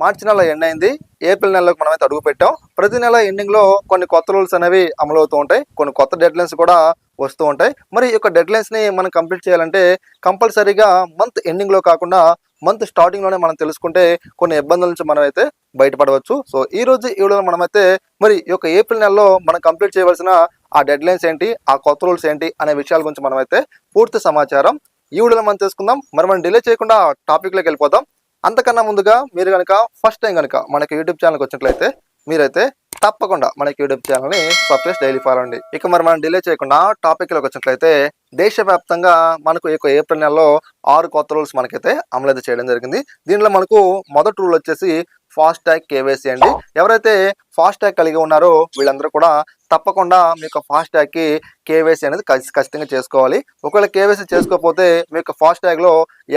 మార్చి నెల ఎండ్ అయింది ఏప్రిల్ నెలలోకి మనమైతే అడుగు పెట్టాం. ప్రతి నెల ఎండింగ్లో కొన్ని కొత్త రూల్స్ అనేవి అమలు అవుతూ ఉంటాయి. కొన్ని కొత్త డెడ్ లైన్స్ కూడా వస్తూ ఉంటాయి. మరి ఈ యొక్క డెడ్ లైన్స్ని మనం కంప్లీట్ చేయాలంటే కంపల్సరీగా మంత్ ఎండింగ్లో కాకుండా మంత్ స్టార్టింగ్లోనే మనం తెలుసుకుంటే కొన్ని ఇబ్బందుల నుంచి మనం అయితే బయటపడవచ్చు. సో ఈ రోజు ఈ వీడియోలో మనమైతే మరి ఈ యొక్క ఏప్రిల్ నెలలో మనం కంప్లీట్ చేయవలసిన ఆ డెడ్ లైన్స్ ఏంటి? ఆ కొత్త రూల్స్ ఏంటి? అనే విషయాల గురించి మనమైతే పూర్తి సమాచారం ఈ వీడియోలో మనం తెలుసుకుందాం. మరి మనం డిలే చేయకుండా టాపిక్లోకి వెళ్ళిపోదాం. అంతకన్నా ముందుగా మీరు కనుక ఫస్ట్ టైం కనుక మనకి యూట్యూబ్ ఛానల్కి వచ్చినట్లయితే మీరైతే తప్పకుండా మనకి యూట్యూబ్ ఛానల్ని సబ్స్క్రైబ్ డైలీ ఫాలో అండి ఇక మరి మనం డిలే చేయకుండా టాపిక్లోకి వచ్చినట్లయితే దేశవ్యాప్తంగా మనకు ఈ ఏప్రిల్ నెలలో ఆరు కొత్త రూల్స్ మనకైతే అమలైతే చేయడం జరిగింది. దీనిలో మనకు మొదటి రూల్ వచ్చేసి ఫాస్ట్ ట్యాగ్ కేవైసీ అండి. ఎవరైతే ఫాస్ట్ ట్యాగ్ కలిగి ఉన్నారో వీళ్ళందరూ కూడా తప్పకుండా మీ యొక్క ఫాస్ట్ ట్యాగ్కి కేవైసీ అనేది ఖచ్చితంగా చేసుకోవాలి. ఒకవేళ కేవైసీ చేసుకోకపోతే మీ యొక్క ఫాస్ట్ ట్యాగ్లో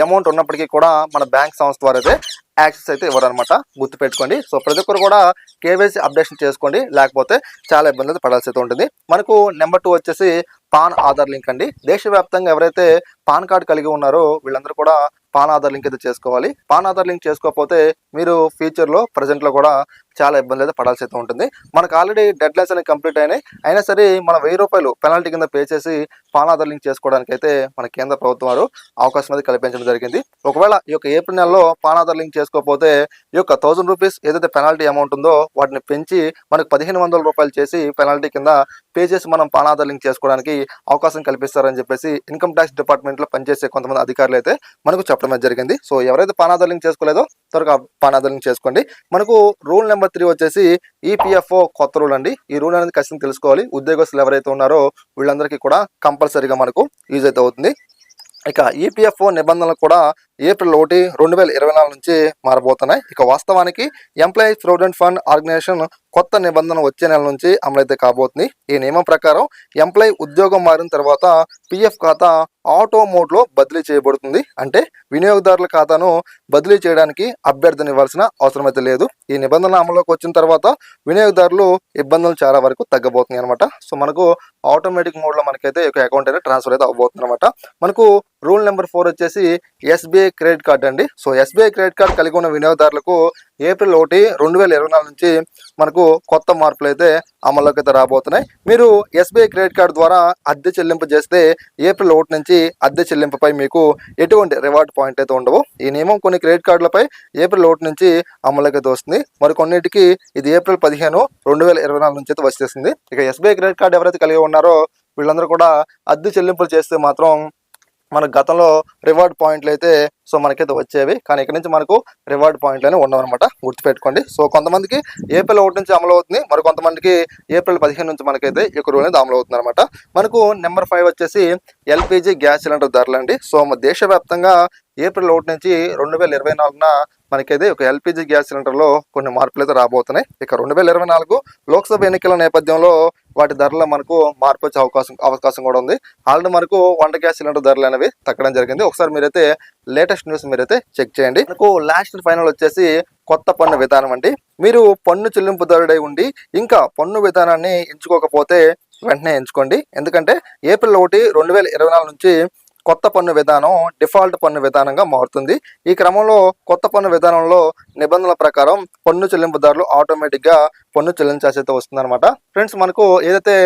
అమౌంట్ ఉన్నప్పటికీ కూడా మన బ్యాంక్ సంస్థ ద్వారా అయితే యాక్సెస్ అయితే ఇవ్వరు అనమాట గుర్తుపెట్టుకోండి. సో ప్రతి ఒక్కరు కూడా కేవైసీ అప్డేషన్ చేసుకోండి. లేకపోతే చాలా ఇబ్బంది అయితే పడాల్సి అయితే ఉంటుంది. మనకు నెంబర్ టూ వచ్చేసి పాన్ ఆధార్ లింక్ అండి. దేశవ్యాప్తంగా ఎవరైతే పాన్ కార్డ్ కలిగి ఉన్నారో వీళ్ళందరూ కూడా పాన్ ఆధార్ లింక్ అయితే చేసుకోవాలి. పాన్ ఆధార్ లింక్ చేసుకోకపోతే మీరు ఫ్యూచర్లో లో కూడా చాలా ఇబ్బంది అయితే పడాల్సి అయితే ఉంటుంది. మనకు ఆల్రెడీ డెడ్ లైన్స్ అనేవి కంప్లీట్ అయినాయి. అయినా సరే మన వెయ్యి రూపాయలు పెనాల్టీ కింద పే చేసి పాన్ ఆధార్ లింక్ చేసుకోవడానికి అయితే మన కేంద్ర ప్రభుత్వం వారు అవకాశం అయితే కల్పించడం జరిగింది. ఒకవేళ ఈ యొక్క ఏప్రిల్ నెలలో పాన్ ఆధార్ లింక్ చేసుకోకపోతే ఈ యొక్క థౌసండ్ రూపీస్ ఏదైతే పెనాల్టీ అమౌంట్ ఉందో వాటిని పెంచి మనకు పదిహేను వందల రూపాయలు చేసి పెనాల్టీ కింద పే చేసి మనం పాన్ ఆధార్ లింక్ చేసుకోవడానికి అవకాశం కల్పిస్తారని చెప్పేసి ఇన్కమ్ ట్యాక్స్ డిపార్ట్మెంట్లో పనిచేసే కొంతమంది అధికారులు అయితే మనకు చెప్పడం జరిగింది. సో ఎవరైతే పాన్ ఆధార్ లింక్ చేసుకోలేదో త్వరగా పాన్ ఆధార్ లింక్ చేసుకోండి. మనకు రూల్ నెంబర్ త్రీ వచ్చేసి ఈపీఎఫ్ఓ కొత్త రూల్ అండి. ఈ రూల్ అనేది ఖచ్చితంగా తెలుసుకోవాలి. ఉద్యోగస్తులు ఎవరైతే ఉన్నారో వీళ్ళందరికీ కూడా కంపల్సరీగా మనకు యూజ్ అయితే అవుతుంది. ఇక ఈపీఎఫ్ఓ నిబంధనలు కూడా ఏప్రిల్ ఒకటి రెండు వేల ఇరవై నాలుగు నుంచి మారబోతున్నాయి. ఇక వాస్తవానికి ఎంప్లాయీస్ ప్రొవిడెంట్ ఫండ్ ఆర్గనైజేషన్ కొత్త నిబంధన వచ్చే నెల నుంచి అమలైతే కాబోతుంది. ఈ నియమం ప్రకారం ఎంప్లాయీ ఉద్యోగం మారిన తర్వాత పిఎఫ్ ఖాతా ఆటో మోడ్లో బదిలీ చేయబడుతుంది. అంటే వినియోగదారుల ఖాతాను బదిలీ చేయడానికి అభ్యర్థన ఇవ్వాల్సిన అవసరం అయితే లేదు. ఈ నిబంధన అమలులోకి వచ్చిన తర్వాత వినియోగదారులు ఇబ్బందులు చాలా వరకు తగ్గబోతున్నాయి అనమాట సో మనకు ఆటోమేటిక్ మోడ్లో మనకైతే ఒక అకౌంట్ అయితే ట్రాన్స్ఫర్ అయితే అవ్వబోతుంది అనమాట మనకు రూల్ నెంబర్ ఫోర్ వచ్చేసి ఎస్బీఐ క్రెడిట్ కార్డ్ అండి. సో ఎస్బీఐ క్రెడిట్ కార్డ్ కలిగి ఉన్న వినియోగదారులకు ఏప్రిల్ ఒకటి రెండు వేల ఇరవై నాలుగు నుంచి మనకు కొత్త మార్పులు అయితే అమల్లోకి అయితే రాబోతున్నాయి. మీరు ఎస్బీఐ క్రెడిట్ కార్డ్ ద్వారా అద్దె చెల్లింపు చేస్తే ఏప్రిల్ ఒకటి నుంచి అద్దె చెల్లింపుపై మీకు ఎటువంటి రివార్డ్ పాయింట్ అయితే ఉండవు. ఈ నియమం కొన్ని క్రెడిట్ కార్డులపై ఏప్రిల్ ఒకటి నుంచి అమల్లోకి అయితే వస్తుంది. మరి కొన్నిటికి ఇది ఏప్రిల్ పదిహేను రెండు వేల ఇరవై నాలుగు నుంచి అయితే వచ్చేస్తుంది ఇక ఎస్బీఐ క్రెడిట్ కార్డు ఎవరైతే కలిగి ఉన్నారో వీళ్ళందరూ కూడా అద్దె చెల్లింపులు చేస్తే మాత్రం మన గతంలో రివార్డ్ పాయింట్లు అయితే సో మనకైతే వచ్చేవి. కానీ ఇక్కడ నుంచి మనకు రివార్డ్ పాయింట్లు అనేవి ఉండవు అనమాట గుర్తుపెట్టుకోండి. సో కొంతమందికి ఏప్రిల్ ఒకటి నుంచి అమలు అవుతుంది. మరి కొంతమందికి ఏప్రిల్ పదిహేను నుంచి మనకైతే ఈ యొక్క రూల్ అనేది అమలు అవుతుంది అనమాట మనకు నెంబర్ ఫైవ్ వచ్చేసి ఎల్పిజి గ్యాస్ సిలిండర్ ధరలు అండి. సో మన దేశవ్యాప్తంగా ఏప్రిల్ ఒకటి నుంచి రెండు వేల ఇరవై నాలుగున మనకైతే ఒక ఎల్పిజి గ్యాస్ సిలిండర్లో కొన్ని మార్పులు అయితే రాబోతున్నాయి. ఇక రెండు వేల ఇరవై నాలుగు లోక్సభ ఎన్నికల నేపథ్యంలో వాటి ధరలో మనకు మార్పు వచ్చే అవకాశం అవకాశం కూడా ఉంది. ఆల్రెడీ మనకు వంట గ్యాస్ సిలిండర్ ధరలు అనేవి తగ్గడం జరిగింది. ఒకసారి మీరైతే లేటెస్ట్ న్యూస్ మీరైతే చెక్ చేయండి. మనకు లాస్ట్ ఫైనల్ వచ్చేసి కొత్త పన్ను విధానం అండి. మీరు పన్ను చెల్లింపుదారుడై ఉండి ఇంకా పన్ను విధానాన్ని ఎంచుకోకపోతే వెంటనే ఎంచుకోండి. ఎందుకంటే ఏప్రిల్ ఒకటి రెండు వేల ఇరవై నాలుగు నుంచి కొత్త పన్ను విధానం డిఫాల్ట్ పన్ను విధానంగా మారుతుంది. ఈ క్రమంలో కొత్త పన్ను విధానంలో నిబంధనల ప్రకారం పన్ను చెల్లింపుదారులు ఆటోమేటిక్గా పన్ను చెల్లించాల్సి అయితే వస్తుందన్నమాట. ఫ్రెండ్స్ మనకు ఏదైతే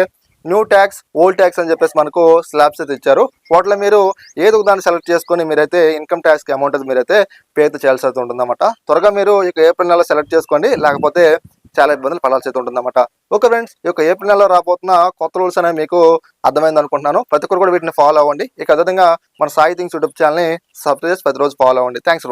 న్యూ ట్యాక్స్ ఓల్డ్ ట్యాక్స్ అని చెప్పేసి మనకు స్లాబ్స్ అయితే ఇచ్చారు. వాటిలో మీరు ఏదో దాన్ని సెలెక్ట్ చేసుకొని మీరైతే ఇన్కమ్ ట్యాక్స్కి అమౌంట్ అయితే మీరైతే పే అయితే చేయాల్సి అయితే ఉంటుందన్నమాట. త్వరగా మీరు ఇక ఏప్రిల్ నెల సెలెక్ట్ చేసుకోండి లేకపోతే చాలా ఇబ్బందులు పడాల్సి అయితే ఉంటుందన్నమాట. ఓకే ఫ్రెండ్స్ ఈ యొక్క ఏప్రిల్ నెలలో రాబోతున్న కొత్త రూల్స్ అనేవి మీకు అర్థమైంది అనుకుంటున్నాను. ప్రతి ఒక్కరు కూడా వీటిని ఫాలో అవ్వండి. ఇక అదేవిధంగా మన సాయి థింగ్స్ యూట్యూబ్ ఛానల్ని సబ్స్క్రైబ్ చేసి ప్రతిరోజు ఫాలో అవ్వండి. థ్యాంక్స్